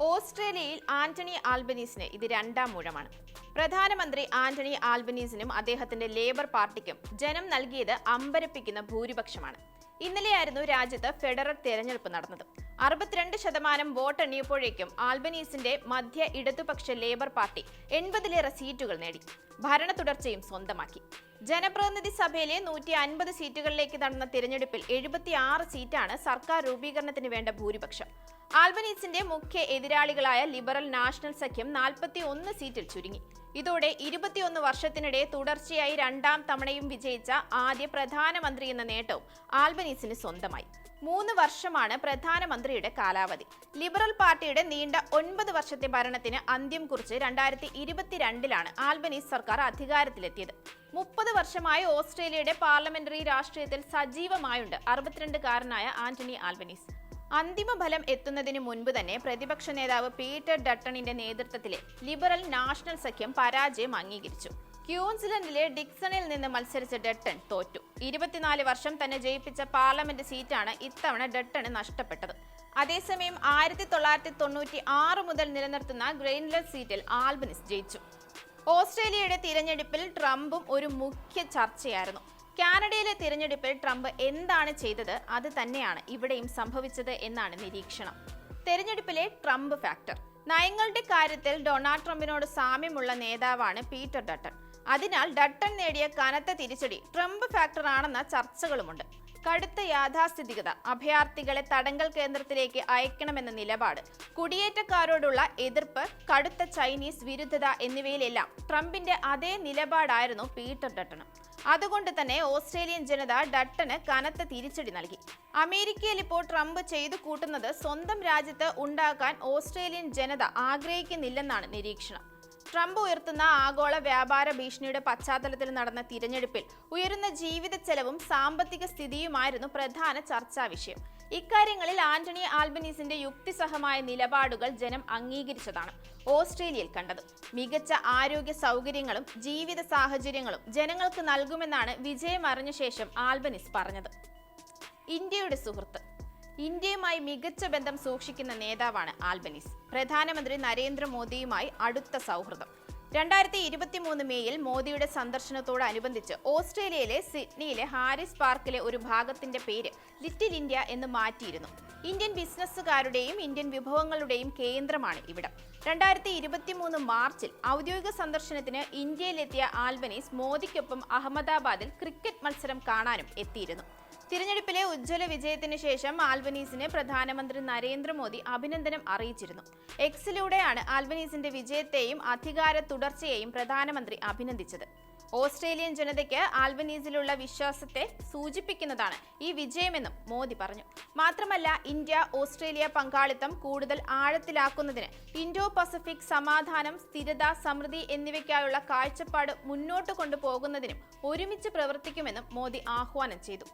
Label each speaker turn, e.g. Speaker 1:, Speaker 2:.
Speaker 1: ഓസ്ട്രേലിയയിൽ ആന്റണി ആൽബനീസിന് ഇത് രണ്ടാം ഊഴമാണ് പ്രധാനമന്ത്രി ആന്റണി ആൽബനീസിനും അദ്ദേഹത്തിന്റെ ലേബർ പാർട്ടിക്കും ജനം നൽകിയത് അമ്പരപ്പിക്കുന്ന ഭൂരിപക്ഷമാണ്. ഇന്നലെയായിരുന്നു രാജ്യത്ത് ഫെഡറൽ തെരഞ്ഞെടുപ്പ് നടന്നത്. അറുപത്തിരണ്ട് ശതമാനം വോട്ടെണ്ണിയപ്പോഴേക്കും ആൽബനീസിന്റെ മധ്യ ഇടതുപക്ഷ ലേബർ പാർട്ടി എൺപതിലേറെ സീറ്റുകൾ നേടി. ഭരണ തുടർച്ചയും സ്വന്തമാക്കി. ജനപ്രതിനിധി സഭയിലെ നൂറ്റി അൻപത് സീറ്റുകളിലേക്ക് നടന്ന തിരഞ്ഞെടുപ്പിൽ എഴുപത്തിയാറ് സീറ്റാണ് സർക്കാർ രൂപീകരണത്തിന് വേണ്ട ഭൂരിപക്ഷം. ആൽബനീസിന്റെ മുഖ്യ എതിരാളികളായ ലിബറൽ നാഷണൽ സഖ്യം നാൽപ്പത്തി ഒന്ന് സീറ്റിൽ ചുരുങ്ങി. ഇതോടെ ഇരുപത്തിയൊന്ന് വർഷത്തിനിടെ തുടർച്ചയായി രണ്ടാം തവണയും വിജയിച്ച ആദ്യ പ്രധാനമന്ത്രി എന്ന നേട്ടവും ആൽബനീസിന് സ്വന്തമായി. മൂന്ന് വർഷമാണ് പ്രധാനമന്ത്രിയുടെ കാലാവധി. ലിബറൽ പാർട്ടിയുടെ നീണ്ട ഒൻപത് വർഷത്തെ ഭരണത്തിന് അന്ത്യം കുറിച്ച് രണ്ടായിരത്തി ഇരുപത്തിരണ്ടിലാണ് ആൽബനീസ് സർക്കാർ അധികാരത്തിലെത്തിയത്. മുപ്പത് വർഷമായി ഓസ്ട്രേലിയയുടെ പാർലമെന്ററി രാഷ്ട്രീയത്തിൽ സജീവമായുണ്ട് അറുപത്തിരണ്ടുകാരനായ ആന്റണി ആൽബനീസ്. അന്തിമ ഫലം എത്തുന്നതിന് മുൻപ് തന്നെ പ്രതിപക്ഷ നേതാവ് പീറ്റർ ഡട്ടണിന്റെ നേതൃത്വത്തിലെ ലിബറൽ നാഷണൽ സഖ്യം പരാജയം അംഗീകരിച്ചു. ക്യൂൻസിലൻഡിലെ ഡിക്സണിൽ നിന്ന് മത്സരിച്ച ഡട്ടൺ തോറ്റു. ഇരുപത്തിനാല് വർഷം തന്നെ ജയിപ്പിച്ച പാർലമെന്റ് സീറ്റാണ് ഇത്തവണ ഡട്ടണ് നഷ്ടപ്പെട്ടത്. അതേസമയം ആയിരത്തി തൊള്ളായിരത്തി തൊണ്ണൂറ്റി ആറ് മുതൽ നിലനിർത്തുന്ന ഗ്രെയിൻലെസ് സീറ്റിൽ ആൽബനിസ് ജയിച്ചു. ഓസ്ട്രേലിയയുടെ തിരഞ്ഞെടുപ്പിൽ ട്രംപും ഒരു മുഖ്യ ചർച്ചയായിരുന്നു. കാനഡയിലെ തിരഞ്ഞെടുപ്പിൽ ട്രംപ് എന്താണ് ചെയ്തത് അത് തന്നെയാണ് ഇവിടെയും സംഭവിച്ചത് എന്നാണ് നിരീക്ഷണം. തെരഞ്ഞെടുപ്പിലെ ട്രംപ് ഫാക്ടർ. നയങ്ങളുടെ കാര്യത്തിൽ ഡൊണാൾഡ് ട്രംപിനോട് സാമ്യമുള്ള നേതാവാണ് പീറ്റർ ഡട്ടൺ. അതിനാൽ ഡട്ടൺ നേടിയ കനത്ത തിരിച്ചടി ട്രംപ് ഫാക്ടർ ആണെന്ന ചർച്ചകളുമുണ്ട്. കടുത്ത യാഥാസ്ഥിതികത അഭയാർത്ഥികളെ തടങ്കൽ കേന്ദ്രത്തിലേക്ക് അയക്കണമെന്ന നിലപാട് കുടിയേറ്റക്കാരോടുള്ള എതിർപ്പ് കടുത്ത ചൈനീസ് വിരുദ്ധത എന്നിവയിലെല്ലാം ട്രംപിന്റെ അതേ നിലപാടായിരുന്നു പീറ്റർ ഡട്ടണ്. അതുകൊണ്ട് തന്നെ ഓസ്ട്രേലിയൻ ജനത ഡട്ടന് കനത്ത തിരിച്ചടി നൽകി. അമേരിക്കയിൽ ഇപ്പോൾ ട്രംപ് ചെയ്തു കൂട്ടുന്നത് സ്വന്തം രാജ്യത്ത് ഉണ്ടാക്കാൻ ഓസ്ട്രേലിയൻ ജനത ആഗ്രഹിക്കുന്നില്ലെന്നാണ് നിരീക്ഷണം. ട്രംപ് ഉയർത്തുന്ന ആഗോള വ്യാപാര ഭീഷണിയുടെ പശ്ചാത്തലത്തിൽ നടന്ന തിരഞ്ഞെടുപ്പിൽ ഉയരുന്ന ജീവിത ചെലവും സാമ്പത്തിക സ്ഥിതിയുമായിരുന്നു പ്രധാന ചർച്ചാ വിഷയം. ഇക്കാര്യങ്ങളിൽ ആന്റണി ആൽബനീസിന്റെ യുക്തിസഹമായ നിലപാടുകൾ ജനം അംഗീകരിച്ചതാണ് ഓസ്ട്രേലിയയിൽ കണ്ടത്. മികച്ച ആരോഗ്യ സൗകര്യങ്ങളും ജീവിത സാഹചര്യങ്ങളും ജനങ്ങൾക്ക് നൽകുമെന്നാണ് വിജയം അറിഞ്ഞ ശേഷം ആൽബനീസ് പറഞ്ഞത്. ഇന്ത്യയുടെ സുഹൃത്ത്. ഇന്ത്യയുമായി മികച്ച ബന്ധം സൂക്ഷിക്കുന്ന നേതാവാണ് ആൽബനീസ്. പ്രധാനമന്ത്രി നരേന്ദ്രമോദിയുമായി അടുത്ത സൗഹൃദം. രണ്ടായിരത്തി ഇരുപത്തി മൂന്ന് മേയിൽ മോദിയുടെ സന്ദർശനത്തോടനുബന്ധിച്ച് ഓസ്ട്രേലിയയിലെ സിഡ്നിയിലെ ഹാരിസ് പാർക്കിലെ ഒരു ഭാഗത്തിന്റെ പേര് ലിറ്റിൽ ഇന്ത്യ എന്ന് മാറ്റിയിരുന്നു. ഇന്ത്യൻ ബിസിനസ്സുകാരുടെയും ഇന്ത്യൻ വിഭവങ്ങളുടെയും കേന്ദ്രമാണ് ഇവിടം. രണ്ടായിരത്തി ഇരുപത്തി മൂന്ന് മാർച്ചിൽ ഔദ്യോഗിക സന്ദർശനത്തിന് ഇന്ത്യയിലെത്തിയ ആൽബനീസ് മോദിക്കൊപ്പം അഹമ്മദാബാദിൽ ക്രിക്കറ്റ് മത്സരം കാണാനും എത്തിയിരുന്നു. തിരഞ്ഞെടുപ്പിലെ ഉജ്ജ്വല വിജയത്തിന് ശേഷം ആൽബനീസിനെ പ്രധാനമന്ത്രി നരേന്ദ്രമോദി അഭിനന്ദനം അറിയിച്ചിരുന്നു. എക്സിലൂടെയാണ് ആൽബനീസിന്റെ വിജയത്തെയും അധികാര തുടർച്ചയെയും പ്രധാനമന്ത്രി അഭിനന്ദിച്ചത്. ഓസ്ട്രേലിയൻ ജനതയ്ക്ക് ആൽബനീസിലുള്ള വിശ്വാസത്തെ സൂചിപ്പിക്കുന്നതാണ് ഈ വിജയമെന്നും മോദി പറഞ്ഞു. മാത്രമല്ല ഇന്ത്യ ഓസ്ട്രേലിയ പങ്കാളിത്തം കൂടുതൽ ആഴത്തിലാക്കുന്നതിന് ഇൻഡോ പസഫിക് സമാധാനം സ്ഥിരത സമൃദ്ധി എന്നിവയ്ക്കായുള്ള കാഴ്ചപ്പാട് മുന്നോട്ട് കൊണ്ടുപോകുന്നതിനും ഒരുമിച്ച് പ്രവർത്തിക്കുമെന്നും മോദി ആഹ്വാനം ചെയ്തു.